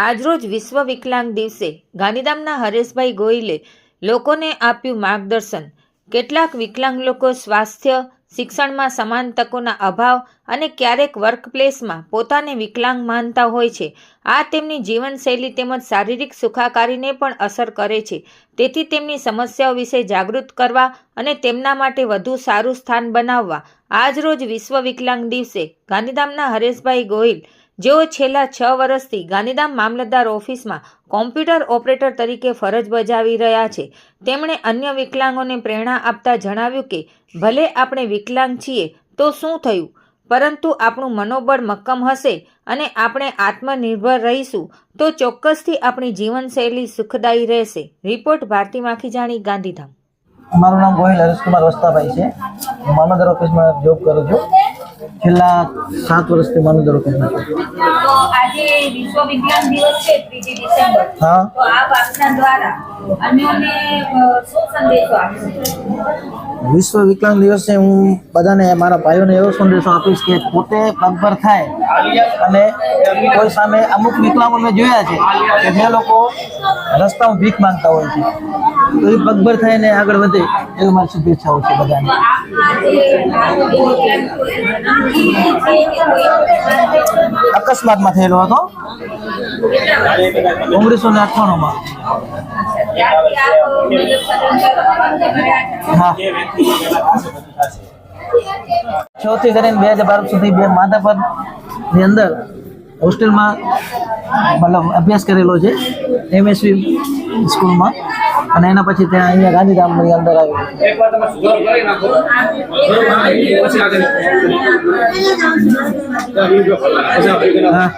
આજરોજ વિશ્વ વિકલાંગ દિવસે ગાંધીધામના હરેશભાઈ ગોયલે લોકોને આપ્યું માર્ગદર્શન. કેટલાક વિકલાંગ લોકો સ્વાસ્થ્ય, શિક્ષણમાં સમાન તકોના અભાવ અને ક્યારેક વર્કપ્લેસમાં પોતાને વિકલાંગ માનતા હોય છે. આ તેમની જીવનશૈલી તેમજ શારીરિક સુખાકારીને પણ અસર કરે છે. તેથી તેમની સમસ્યાઓ વિશે જાગૃત કરવા અને તેમના માટે વધુ સારું સ્થાન બનાવવા આજરોજ વિશ્વ વિકલાંગ દિવસે ગાંધીધામના હરેશભાઈ ગોહિલ જેઓ છેલ્લા છ વર્ષથી ગાંધીધામ મામલતદાર ઓફિસમાં કોમ્પ્યુટર ઓપરેટર તરીકે ફરજ બજાવી રહ્યા છે. તેમણે અન્ય વિકલાંગોને પ્રેરણા આપતા જણાવ્યું કે, ભલે આપણે વિકલાંગ છીએ, તો શું થયું? પરંતુ આપણું મનોબળ મક્કમ હશે અને આપણે આત્મનિર્ભર રહીશું, તો ચોક્કસથી આપણી જીવનશૈલી સુખદાયી રહેશે. રિપોર્ટ ભારતી માખીજાણી, ગાંધીધામ. મારું નામ ગોહિલ હરેશકુમાર વસ્તાભાઈ છે. મામલતદાર ઓફિસમાં જોબ કરું છું. છેલ્લા સાત વર્ષથી માનું ઓફિસમાં કે આજે વિશ્વ વિજ્ઞાન દિવસ છે ત્રીજી ડિસેમ્બર. હા. તો આપ આપના દ્વારા અન્યોને શું સંદેશો આપશો? વિશ્વ વિકલાંગ દિવસે હું બધાને મારા ભાઈઓને એવો સંદેશો આપીશ કે પોતે પગભર થાય અને કોઈ સામે અમુક વિકલાંગો મેં જોયા છે કે જે લોકો રસ્તામાં ભીખ માંગતા હોય છે. તો એ પગભર થઈને આગળ વધે એવી મારી શુભેચ્છાઓ છે બધાને. અકસ્માતમાં થયેલો હતો ઓગણીસો ને અઠ્ઠાણુંમાં માં. હા છ કરીને બે હજાર બાર સુધી બે માધાપરની અંદર હોસ્ટેલમાં મતલબ અભ્યાસ કરેલો છે એમએસવી સ્કૂલમાં. અને એના પછી ત્યાં અહીંયા ગાંધીધામની અંદર આવ્યો. હા.